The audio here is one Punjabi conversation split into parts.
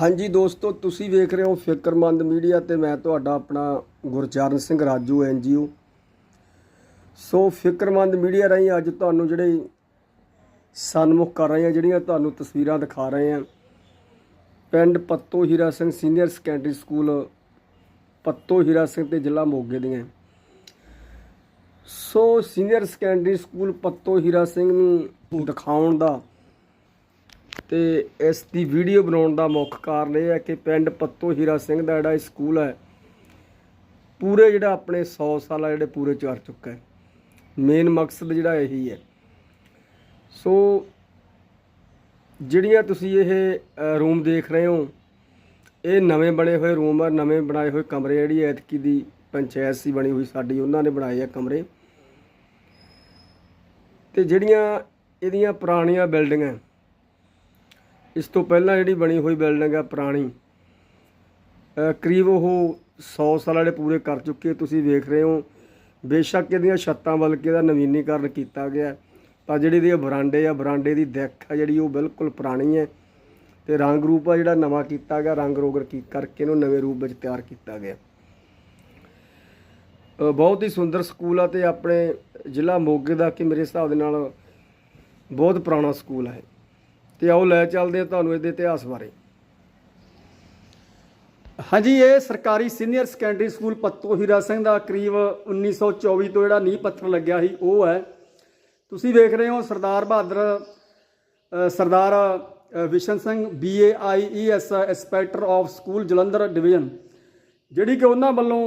ਹਾਂਜੀ ਦੋਸਤੋ, ਤੁਸੀਂ ਵੇਖ ਰਹੇ ਹੋ ਫਿਕਰਮੰਦ ਮੀਡੀਆ ਤੇ ਮੈਂ ਤੁਹਾਡਾ ਆਪਣਾ ਗੁਰਚਰਨ ਸਿੰਘ ਰਾਜੂ ਐਨਜੀਓ ਸੋ ਫਿਕਰਮੰਦ ਮੀਡੀਆ ਰਾਹੀਂ ਅੱਜ ਤੁਹਾਨੂੰ ਜਿਹੜੇ ਸਨਮੁਖ ਕਰ ਰਹੇ ਹਾਂ, ਜਿਹੜੀਆਂ ਤੁਹਾਨੂੰ ਤਸਵੀਰਾਂ ਦਿਖਾ ਰਹੇ ਹਾਂ, ਪਿੰਡ Patto Hira Singh senior secondary school Patto Hira Singh ਤੇ ਜ਼ਿਲ੍ਹਾ ਮੋਗੇ ਦੀਆਂ। So senior secondary school Patto Hira Singh ਨੂੰ ਦਿਖਾਉਣ ਦਾ ਤੇ ਇਸ ਦੀ ਵੀਡੀਓ ਬਣਾਉਣ ਦਾ ਮੁੱਖ ਕਾਰਨ ਇਹ ਹੈ ਕਿ ਪਿੰਡ ਪੱਤੋ ਹੀਰਾ ਸਿੰਘ ਦਾ ਜਿਹੜਾ ਇਹ ਸਕੂਲ ਹੈ, ਪੂਰੇ ਜਿਹੜਾ ਆਪਣੇ 100 ਸਾਲਾ ਜਿਹੜੇ ਪੂਰੇ ਚੜ ਚੁੱਕਾ ਹੈ। ਮੇਨ ਮਕਸਦ ਜਿਹੜਾ ਇਹੀ ਹੈ। ਸੋ ਜਿਹੜੀਆਂ ਤੁਸੀਂ ਇਹ ਰੂਮ ਦੇਖ ਰਹੇ ਹੋ, ਇਹ ਨਵੇਂ ਬਣੇ ਹੋਏ ਰੂਮ ਆ, ਨਵੇਂ ਬਣਾਏ ਹੋਏ ਕਮਰੇ ਜਿਹੜੀ ਐਤਕੀ ਦੀ ਪੰਚਾਇਤ ਸੀ ਬਣੀ ਹੋਈ ਸਾਡੀ, ਉਹਨਾਂ ਨੇ ਬਣਾਏ ਆ ਕਮਰੇ। ਤੇ ਜਿਹੜੀਆਂ ਇਹਦੀਆਂ ਪੁਰਾਣੀਆਂ ਬਿਲਡਿੰਗਾਂ ਇਸ ਤੋਂ ਪਹਿਲਾਂ ਜਿਹੜੀ ਬਣੀ ਹੋਈ ਬਿਲਡਿੰਗ ਆ ਪੁਰਾਣੀ ਕਰੀਬ ਉਹ 100 ਸਾਲ ਵਾਲੇ ਪੂਰੇ ਕਰ ਚੁੱਕੇ ਤੁਸੀਂ ਵੇਖ ਰਹੇ ਹੋ, ਬੇਸ਼ੱਕ ਇਹਦੀਆਂ ਛੱਤਾਂ ਬਲਕਿ ਇਹਦਾ ਨਵੀਨੀਕਰਨ ਕੀਤਾ ਗਿਆ ਪਰ ਜਿਹੜੀ ਇਹਦੇ ਬਰਾਂਡੇ ਆ, ਬਰਾਂਡੇ ਦੀ ਦਿੱਖ ਆ ਜਿਹੜੀ ਉਹ ਬਿਲਕੁਲ ਪੁਰਾਣੀ ਹੈ ਤੇ ਰੰਗ ਰੂਪ ਆ ਜਿਹੜਾ ਨਵਾਂ ਕੀਤਾ ਗਿਆ, ਰੰਗ ਰੋਗਰ ਕੀ ਕਰਕੇ ਇਹਨੂੰ ਨਵੇਂ ਰੂਪ ਵਿੱਚ ਤਿਆਰ ਕੀਤਾ ਗਿਆ। ਬਹੁਤ ਹੀ ਸੁੰਦਰ ਸਕੂਲ ਆ ਤੇ ਆਪਣੇ ਜ਼ਿਲ੍ਹਾ ਮੋਗੇ ਦਾ ਕਿ ਮੇਰੇ ਹਿਸਾਬ ਦੇ ਨਾਲ ਬਹੁਤ ਪੁਰਾਣਾ ਸਕੂਲ ਹੈ ਤੇ ਆਓ ਲੈ ਚੱਲਦੇ ਆ ਤੁਹਾਨੂੰ ਇਹਦੇ ਇਤਿਹਾਸ ਬਾਰੇ। ਹਾਂਜੀ, ਇਹ ਸਰਕਾਰੀ senior secondary school Patto Hira Singh ਦਾ ਕਰੀਬ 1924 ਤੋਂ ਜਿਹੜਾ ਨੀਂਹ ਪੱਥਰ ਲੱਗਿਆ ਸੀ, ਉਹ ਹੈ। ਤੁਸੀਂ ਵੇਖ ਰਹੇ ਹੋ Sardar Bahadur Sardar Vishan Singh B A I E S inspector of school Jalandhar division, ਜਿਹੜੀ ਕਿ ਉਹਨਾਂ ਵੱਲੋਂ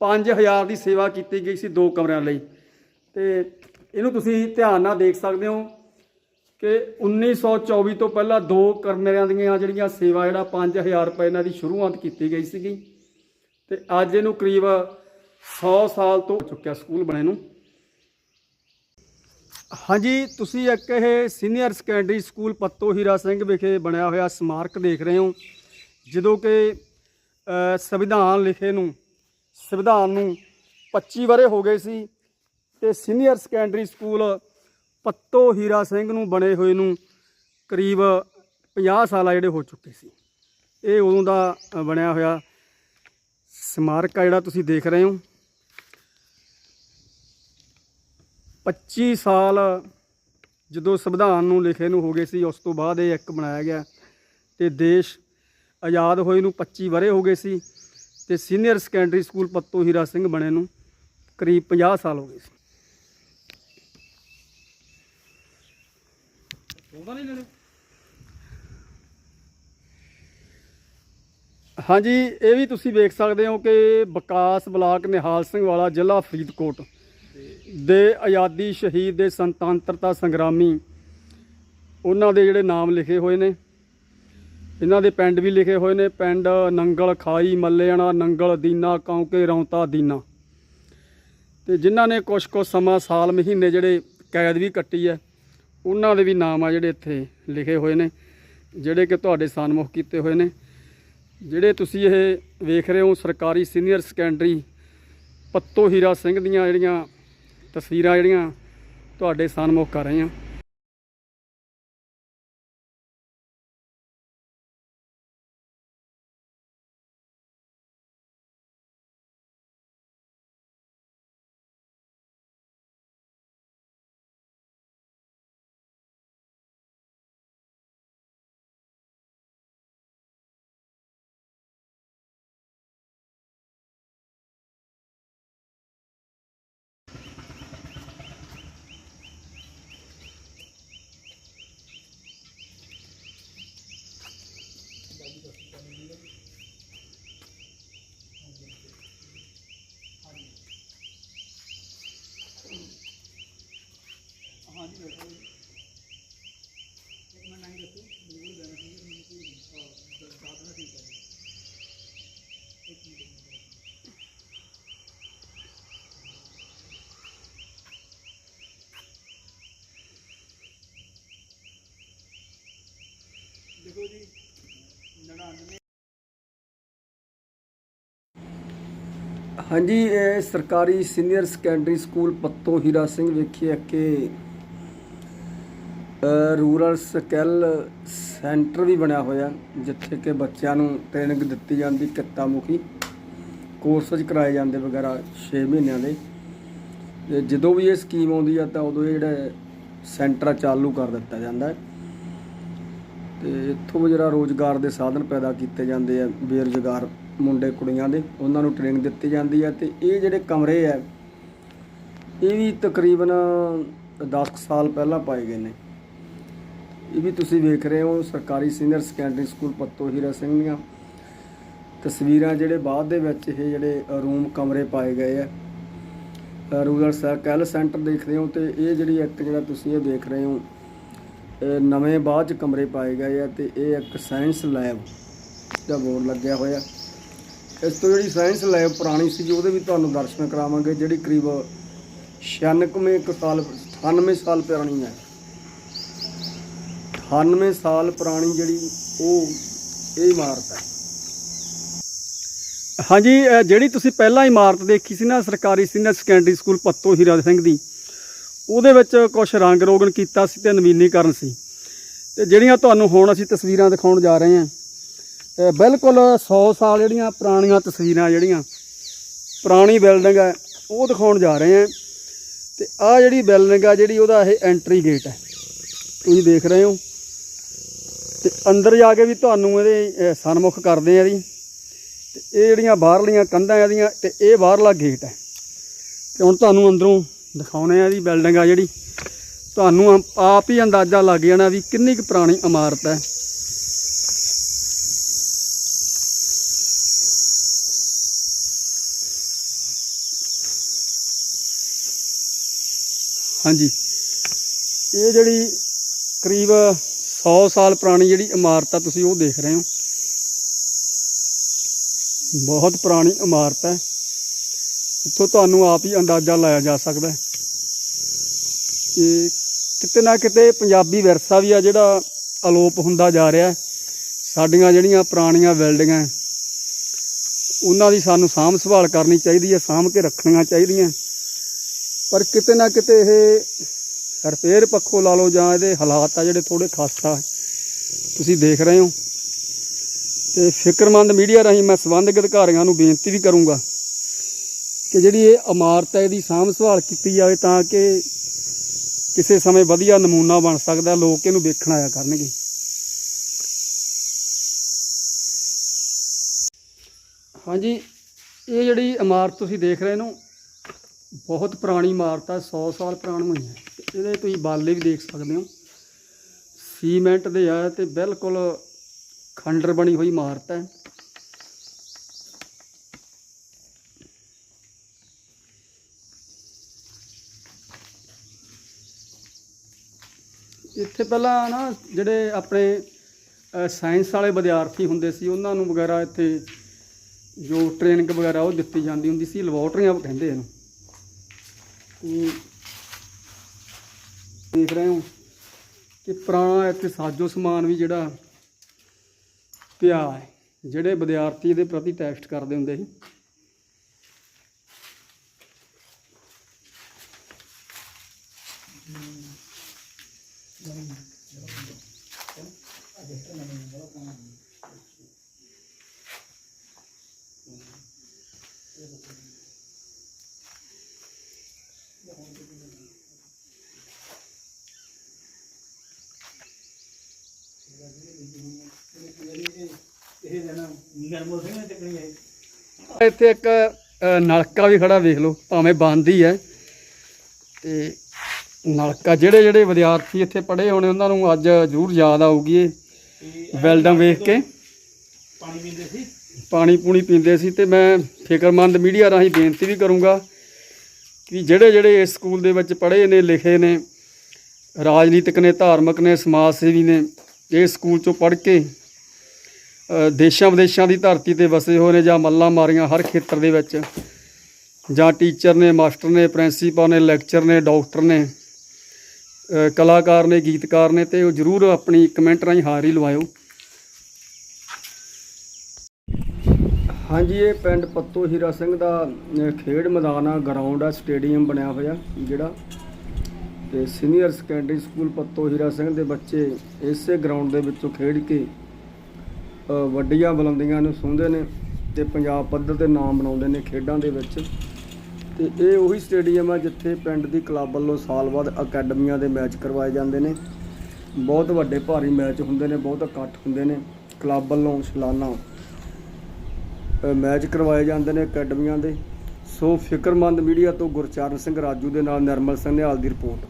5000 ਦੀ ਸੇਵਾ ਕੀਤੀ ਗਈ ਸੀ ਦੋ ਕਮਰਿਆਂ ਲਈ। ਤੇ ਇਹਨੂੰ ਤੁਸੀਂ ਧਿਆਨ ਨਾਲ ਦੇਖ ਸਕਦੇ ਹੋ। ਕਿ 1924 ਤੋਂ ਪਹਿਲਾਂ ਦੋ ਕਮਰਿਆਂ ਦੀਆਂ ਜਿਹੜੀਆਂ ਸੇਵਾ ਜਿਹੜਾ 5000 ਰੁਪਏ ਇਹਨਾਂ ਦੀ ਸ਼ੁਰੂਆਤ ਕੀਤੀ ਗਈ ਸੀਗੀ ਤੇ ਅੱਜ ਇਹਨੂੰ ਕਰੀਬ 100 ਸਾਲ ਤੋਂ ਚੁੱਕਿਆ ਸਕੂਲ ਬਣੇ ਨੂੰ। ਹਾਂਜੀ, ਤੁਸੀਂ ਇੱਕ ਇਹ senior secondary school Patto Hira Singh ਵਿਖੇ ਬਣਿਆ ਹੋਇਆ ਸਮਾਰਕ ਦੇਖ ਰਹੇ ਹੋ, ਜਦੋਂ ਕਿ ਸੰਵਿਧਾਨ ਲਿਖੇ ਨੂੰ, ਸੰਵਿਧਾਨ ਨੂੰ 25 ਵਰੇ ਹੋ ਗਏ ਸੀ ਤੇ senior secondary school Patto Hira Singh ਨੂੰ ਬਣੇ ਹੋਏ ਨੂੰ ਕਰੀਬ 50 ਸਾਲ ਆ ਜਿਹੜੇ ਹੋ ਚੁੱਕੇ ਸੀ। ਇਹ ਉਦੋਂ ਦਾ ਬਣਿਆ ਹੋਇਆ ਸਮਾਰਕ ਆ ਜਿਹੜਾ ਤੁਸੀਂ ਦੇਖ ਰਹੇ ਹੋ। 25 ਸਾਲ ਜਦੋਂ ਸੰਵਿਧਾਨ ਨੂੰ ਲਿਖੇ ਨੂੰ ਹੋ ਗਏ ਸੀ, ਉਸ ਤੋਂ ਬਾਅਦ ਇਹ ਇੱਕ ਬਣਾਇਆ ਗਿਆ ਤੇ ਦੇਸ਼ ਆਜ਼ਾਦ ਹੋਏ ਨੂੰ 25 ਵਰੇ ਹੋ ਗਏ ਸੀ ਤੇ senior secondary school Patto Hira Singh ਬਣੇ ਨੂੰ ਕਰੀਬ 50 ਸਾਲ ਹੋ ਗਏ ਸੀ। ਹਾਂਜੀ, ਇਹ ਵੀ ਤੁਸੀਂ ਵੇਖ ਸਕਦੇ ਹੋ ਕਿ ਵਿਕਾਸ ਬਲਾਕ ਨਿਹਾਲ ਸਿੰਘ ਵਾਲਾ ਜ਼ਿਲ੍ਹਾ ਫਰੀਦਕੋਟ ਦੇ ਆਜ਼ਾਦੀ ਸ਼ਹੀਦ ਦੇ ਸੰਤਾਂਤਰਤਾ ਸੰਗਰਾਮੀ, ਉਹਨਾਂ ਦੇ ਜਿਹੜੇ ਨਾਮ ਲਿਖੇ ਹੋਏ ਨੇ, ਇਹਨਾਂ ਦੇ ਪਿੰਡ ਵੀ ਲਿਖੇ ਹੋਏ ਨੇ, ਪਿੰਡ ਨੰਗਲ, ਖਾਈ ਮੱਲੇਣਾ ਨੰਗਲ, ਦੀਨਾ, ਕੌਂਕੇ, ਰੌਂਤਾ, ਦੀਨਾ। ਤੇ ਜਿਨ੍ਹਾਂ ਨੇ ਕੁਛ ਕੁ ਸਮਾਂ, ਸਾਲ, ਮਹੀਨੇ ਜਿਹੜੇ ਕੈਦ ਵੀ ਕੱਟੀ ਹੈ ਉਹਨਾਂ ਦੇ ਵੀ ਨਾਮ ਆ ਜਿਹੜੇ ਇੱਥੇ ਲਿਖੇ ਹੋਏ ਨੇ, ਜਿਹੜੇ ਕਿ ਤੁਹਾਡੇ ਸਨਮੁਖ ਕੀਤੇ ਹੋਏ ਨੇ। ਜਿਹੜੇ ਤੁਸੀਂ ਇਹ ਵੇਖ ਰਹੇ ਹੋ ਸਰਕਾਰੀ ਸੀਨੀਅਰ ਸੈਕੰਡਰੀ ਪੱਤੋ ਹੀਰਾ ਸਿੰਘ ਦੀਆਂ ਜਿਹੜੀਆਂ ਤਸਵੀਰਾਂ ਜਿਹੜੀਆਂ ਤੁਹਾਡੇ ਸਨਮੁਖ ਕਰ ਰਹੇ ਹਾਂ। ਹਾਂਜੀ ਇਹ ਸਰਕਾਰੀ senior secondary school Patto Hira Singh ਵਿਖੇ ਕਿ ਰੂਰਲ ਸਕਿੱਲ ਸੈਂਟਰ ਵੀ ਬਣਿਆ ਹੋਇਆ, ਜਿੱਥੇ ਕਿ ਬੱਚਿਆਂ ਨੂੰ ਟ੍ਰੇਨਿੰਗ ਦਿੱਤੀ ਜਾਂਦੀ ਕਿੱਤਾ ਮੁਖੀ ਕੋਰਸਸ ਕਰਾਏ ਜਾਂਦੇ ਵਗੈਰਾ 6 ਮਹੀਨਿਆਂ ਦੇ। ਤੇ ਜਦੋਂ ਵੀ ਇਹ ਸਕੀਮ ਆਉਂਦੀ ਆ, ਤਾਂ ਉਦੋਂ ਇਹ ਜਿਹੜਾ ਸੈਂਟਰ ਆ ਚਾਲੂ ਕਰ ਦਿੱਤਾ ਜਾਂਦਾ। ਹੈ ਤੇ ਇੱਥੋਂ ਜਿਹੜਾ ਰੋਜ਼ਗਾਰ ਦੇ ਸਾਧਨ ਪੈਦਾ ਕੀਤੇ ਜਾਂਦੇ ਆ, ਬੇਰੁਜ਼ਗਾਰ ਮੁੰਡੇ ਕੁੜੀਆਂ ਦੇ, ਉਹਨਾਂ ਨੂੰ ਟ੍ਰੇਨਿੰਗ ਦਿੱਤੀ ਜਾਂਦੀ ਹੈ ਤੇ ਇਹ ਜਿਹੜੇ ਕਮਰੇ ਆ, ਇਹ ਵੀ ਤਕਰੀਬਨ 10 ਸਾਲ ਪਹਿਲਾਂ ਪਾਏ ਗਏ ਨੇ। ਇਹ ਵੀ ਤੁਸੀਂ ਵੇਖ ਰਹੇ ਹੋ ਸਰਕਾਰੀ senior secondary school Patto Hira Singh ਦੀਆਂ ਤਸਵੀਰਾਂ ਜਿਹੜੇ ਬਾਅਦ ਦੇ ਵਿੱਚ ਇਹ ਜਿਹੜੇ ਰੂਮ ਕਮਰੇ ਪਾਏ ਗਏ ਆ। ਅ, ਰੂਰਲ ਸਰਕਲ ਸੈਂਟਰ ਦੇਖਦੇ ਹੋ ਤੇ ਇਹ ਜਿਹੜੀ ਇੱਕ ਜਿਹੜਾ ਤੁਸੀਂ ਇਹ ਦੇਖ ਰਹੇ ਹੋ ਇਹ ਨਵੇਂ ਬਾਅਦ ਚ ਕਮਰੇ ਪਾਏ ਗਏ ਆ ਤੇ ਇਹ ਇੱਕ ਸਾਇੰਸ ਲੈਬ ਦਾ ਬੋਰਡ ਲੱਗਿਆ ਹੋਇਆ। ਇਸ ਤੋਂ ਜਿਹੜੀ ਸਾਇੰਸ ਲੈਬ ਪੁਰਾਣੀ ਸੀ ਉਹਦੇ ਵੀ ਤੁਹਾਨੂੰ ਦਰਸ਼ਨ ਕਰਾਵਾਂਗੇ ਜਿਹੜੀ ਕਰੀਬ 96 ਕੁ ਸਾਲ 98 ਸਾਲ ਪੁਰਾਣੀ ਹੈ। 98 ਸਾਲ ਪੁਰਾਣੀ ਜਿਹੜੀ ਉਹ ਇਹ ਇਮਾਰਤ ਹੈ। ਹਾਂਜੀ ਜਿਹੜੀ ਤੁਸੀਂ ਪਹਿਲਾਂ ਇਮਾਰਤ ਦੇਖੀ ਸੀ ਨਾ, ਸਰਕਾਰੀ senior secondary school Patto Hira Singh ਦੀ, ਉਹਦੇ ਵਿੱਚ ਕੁਝ ਰੰਗ ਰੋਗਨ ਕੀਤਾ ਸੀ ਤੇ ਨਵੀਨੀਕਰਨ ਸੀ। ਤੇ ਜਿਹੜੀਆਂ ਤੁਹਾਨੂੰ ਹੁਣ ਅਸੀਂ ਤਸਵੀਰਾਂ ਦਿਖਾਉਣ ਜਾ ਰਹੇ ਹਾਂ ਬਿਲਕੁਲ 100 ਸਾਲ ਜਿਹੜੀਆਂ ਪੁਰਾਣੀਆਂ ਤਸਵੀਰਾਂ ਜਿਹੜੀਆਂ, ਪੁਰਾਣੀ ਬਿਲਡਿੰਗ ਹੈ, ਉਹ ਦਿਖਾਉਣ ਜਾ ਰਹੇ ਹਾਂ। ਤੇ ਆਹ ਜਿਹੜੀ ਬਿਲਡਿੰਗ ਆ, ਜਿਹੜੀ ਉਹਦਾ ਇਹ ਐਂਟਰੀ ਗੇਟ ਹੈ। ਤੁਸੀਂ ਦੇਖ ਰਹੇ ਹੋ। ਤੇ ਅੰਦਰ ਜਾ ਕੇ ਵੀ ਤੁਹਾਨੂੰ ਇਹਦੇ ਅ, ਸਨਮੁਖ ਕਰਦੇ ਆ ਜੀ। ਤੇ ਇਹ ਜਿਹੜੀਆਂ ਬਾਹਰਲੀਆਂ ਕੰਧਾਂ ਇਹਦੀਆਂ ਤੇ ਇਹ ਬਾਹਰਲਾ ਗੇਟ ਹੈ ਤੇ ਹੁਣ ਤੁਹਾਨੂੰ ਅੰਦਰੋਂ ਦਿਖਾਉਣੇ ਆ ਜੀ ਬਿਲਡਿੰਗ ਆ ਜਿਹੜੀ। ਤੁਹਾਨੂੰ ਆਪ ਹੀ ਅੰਦਾਜ਼ਾ ਲੱਗ ਜਾਣਾ ਵੀ ਕਿੰਨੀ ਕੁ ਪੁਰਾਣੀ ਇਮਾਰਤ ਹੈ। ਹਾਂਜੀ। ਇਹ ਜਿਹੜੀ ਕਰੀਬ 100 ਸਾਲ ਪੁਰਾਣੀ ਜਿਹੜੀ ਇਮਾਰਤ ਆ, ਤੁਸੀਂ ਉਹ ਦੇਖ ਰਹੇ ਹੋ। ਬਹੁਤ ਪੁਰਾਣੀ ਇਮਾਰਤ ਹੈ। ਇੱਥੋਂ ਤੁਹਾਨੂੰ ਆਪ ਹੀ ਅੰਦਾਜ਼ਾ ਲਾਇਆ ਜਾ ਸਕਦਾ ਹੈ ਕਿ ਕਿਤੇ ਨਾ ਕਿਤੇ ਪੰਜਾਬੀ ਵਿਰਸਾ ਵੀ ਆ ਜਿਹੜਾ ਅਲੋਪ ਹੁੰਦਾ ਜਾ ਰਿਹਾ ਹੈ। ਸਾਡੀਆਂ ਜਿਹੜੀਆਂ ਪੁਰਾਣੀਆਂ ਬਿਲਡਿੰਗਾਂ ਉਹਨਾਂ ਦੀ ਸਾਨੂੰ ਸਾਂਭ ਸੰਭਾਲ ਕਰਨੀ ਚਾਹੀਦੀ ਹੈ, ਸਾਂਭ ਕੇ ਰੱਖਣੀਆਂ ਚਾਹੀਦੀਆਂ ਪਰ ਕਿਤੇ ਨਾ ਕਿਤੇ ਇਹ ਰਿਪੇਅਰ ਪੱਖੋਂ ਲਾ ਲਓ ਜਾਂ ਇਹਦੇ ਹਾਲਾਤ ਆ ਜਿਹੜੇ ਥੋੜੇ ਖਸਤਾ ਤੁਸੀਂ ਦੇਖ ਰਹੇ ਹੋ। ਤੇ ਫਿਕਰਮੰਦ ਮੀਡੀਆ ਰਾਹੀਂ ਮੈਂ ਸੰਬੰਧਿਤ ਅਧਿਕਾਰੀਆਂ ਨੂੰ ਬੇਨਤੀ ਵੀ ਕਰੂੰਗਾ ਕਿ ਜਿਹੜੀ ਇਹ ਇਮਾਰਤ ਹੈ, ਇਹਦੀ ਸਾਂਭ ਸੰਭਾਲ ਕੀਤੀ ਜਾਵੇ ਤਾਂ ਕਿ ਕਿਸੇ ਸਮੇਂ ਵਧੀਆ ਨਮੂਨਾ ਬਣ ਸਕਦਾ, ਲੋਕ ਇਹਨੂੰ ਵੇਖਣ ਆਇਆ ਕਰਨਗੇ। ਹਾਂਜੀ, ਇਹ ਜਿਹੜੀ ਇਮਾਰਤ ਤੁਸੀਂ ਦੇਖ ਰਹੇ ਹੋ ਬਹੁਤ ਪੁਰਾਣੀ ਇਮਾਰਤ ਹੈ 100 ਸਾਲ ਪੁਰਾਣੀ ਹੋਈ ਹੈ। ਇਹਦੇ ਤੁਸੀਂ ਬਾਲੇ ਵੀ ਦੇਖ ਸਕਦੇ ਹੋ। ਸੀਮੈਂਟ ਦੇ ਆ ਤੇ ਬਿਲਕੁਲ ਖੰਡਰ ਬਣੀ ਹੋਈ ਇਮਾਰਤ ਹੈ। ਇੱਥੇ ਪਹਿਲਾਂ ਨਾ ਜਿਹੜੇ ਆਪਣੇ ਸਾਇੰਸ ਵਾਲੇ ਵਿਦਿਆਰਥੀ ਹੁੰਦੇ ਸੀ, ਉਹਨਾਂ ਨੂੰ ਵਗੈਰਾ ਇੱਥੇ ਜੋ ਟ੍ਰੇਨਿੰਗ ਵਗੈਰਾ ਉਹ ਦਿੱਤੀ ਜਾਂਦੀ ਹੁੰਦੀ ਸੀ, ਲੈਬੋਰਟਰੀਆਂ ਕਹਿੰਦੇ ਇਹਨੂੰ। ਤੇ ਦੇਖ ਰਹੇ ਹੋ ਕਿ ਪੁਰਾਣਾ ਇੱਥੇ ਸਾਜੋ ਸਮਾਨ ਵੀ ਜਿਹੜਾ ਪਿਆ ਹੈ, ਜਿਹੜੇ ਵਿਦਿਆਰਥੀ ਇਹਦੇ ਪ੍ਰਤੀ ਟੈਸਟ ਕਰਦੇ ਹੁੰਦੇ ਸੀ। ਇੱਥੇ ਇੱਕ ਅ, ਨਲਕਾ ਵੀ ਖੜਾ ਵੇਖ ਲਓ ਭਾਵੇਂ ਬੰਦ ਹੀ ਹੈ। ਤੇ ਨਲਕਾ ਜਿਹੜੇ ਜਿਹੜੇ ਵਿਦਿਆਰਥੀ ਇੱਥੇ ਪੜ੍ਹੇ ਹੋਣੇ ਉਹਨਾਂ ਨੂੰ ਅੱਜ ਜ਼ਰੂਰ ਯਾਦ ਆਊਗੀ ਇਹ ਬਿਲਡਿੰਗ ਵੇਖ ਕੇ। ਪਾਣੀ ਪੀਂਦੇ ਸੀ? ਪਾਣੀ ਪੂਣੀ ਪੀਂਦੇ ਸੀ ਤੇ ਮੈਂ ਫਿਕਰਮੰਦ ਮੀਡੀਆ ਰਾਹੀਂ ਬੇਨਤੀ ਵੀ ਕਰੂੰਗਾ ਕਿ ਜਿਹੜੇ ਜਿਹੜੇ ਇਸ ਸਕੂਲ ਦੇ ਵਿੱਚ ਪੜ੍ਹੇ ਨੇ ਲਿਖੇ ਨੇ ਰਾਜਨੀਤਿਕ ਨੇ ਧਾਰਮਿਕ ਨੇ ਸਮਾਜ ਸੇਵੀ ਨੇ ਇਸ ਸਕੂਲ ਚੋਂ ਪੜ੍ਹ ਕੇ ਦੇਸ਼ਾਂ ਵਿਦੇਸ਼ਾਂ ਦੀ ਧਰਤੀ ਤੇ ਵਸੇ ਹੋਏ ਨੇ ਜਾਂ ਮੱਲਾਂ ਮਾਰੀਆਂ ਹਰ ਖੇਤਰ ਦੇ ਵਿੱਚ। ਜਾਂ ਟੀਚਰ ਨੇ, ਮਾਸਟਰ ਨੇ, ਪ੍ਰਿੰਸੀਪਲ ਨੇ, ਲੈਕਚਰ ਨੇ, ਡਾਕਟਰ ਨੇ ਕਲਾਕਾਰ ਨੇ, ਗੀਤਕਾਰ ਨੇ ਤੇ ਉਹ ਜ਼ਰੂਰ ਆਪਣੀ ਕਮੈਂਟ ਰਾਹੀਂ ਹਾਜ਼ਰੀ ਲਵਾਇਓ। ਹਾਂਜੀ, ਇਹ ਪਿੰਡ ਪੱਤੋ ਹੀਰਾ ਸਿੰਘ ਦਾ ਖੇਡ ਮੈਦਾਨ ਆ, ਗਰਾਊਂਡ ਆ, ਸਟੇਡੀਅਮ ਬਣਿਆ ਹੋਇਆ ਜਿਹੜਾ। ਤੇ senior secondary school Patto Hira Singh ਦੇ ਬੱਚੇ ਇਸੇ ਗਰਾਊਂਡ ਦੇ ਵਿੱਚੋਂ ਖੇਡ ਕੇ ਵੱਡੀਆਂ ਬੁਲੰਦੀਆਂ ਨੂੰ ਛੂੰਹਦੇ ਨੇ ਤੇ ਪੰਜਾਬ ਪੱਧਰ ਤੇ ਨਾਮ ਬਣਾਉਂਦੇ ਨੇ ਖੇਡਾਂ ਦੇ ਵਿੱਚ। ਤੇ ਇਹ ਉਹੀ ਸਟੇਡੀਅਮ ਹੈ ਜਿੱਥੇ ਪਿੰਡ ਦੀ ਕਲੱਬ ਵੱਲੋਂ ਸਾਲ ਬਾਅਦ ਅਕੈਡਮੀਆਂ ਦੇ ਮੈਚ ਕਰਵਾਏ ਜਾਂਦੇ ਨੇ। ਬਹੁਤ ਵੱਡੇ ਭਾਰੀ ਮੈਚ ਹੁੰਦੇ ਨੇ, ਬਹੁਤ ਇਕੱਠ ਹੁੰਦੇ ਨੇ। ਕਲੱਬ ਵੱਲੋਂ ਸਾਲਾਨਾ ਮੈਚ ਕਰਵਾਏ ਜਾਂਦੇ ਨੇ ਅਕੈਡਮੀਆਂ ਦੇ। ਸੋ ਫਿਕਰਮੰਦ ਮੀਡੀਆ ਤੋਂ ਗੁਰਚਰਨ ਸਿੰਘ ਰਾਜੂ ਦੇ ਨਾਲ ਨਿਰਮਲ ਸਿੰਘ ਨਿਹਾਲ ਦੀ ਰਿਪੋਰਟ।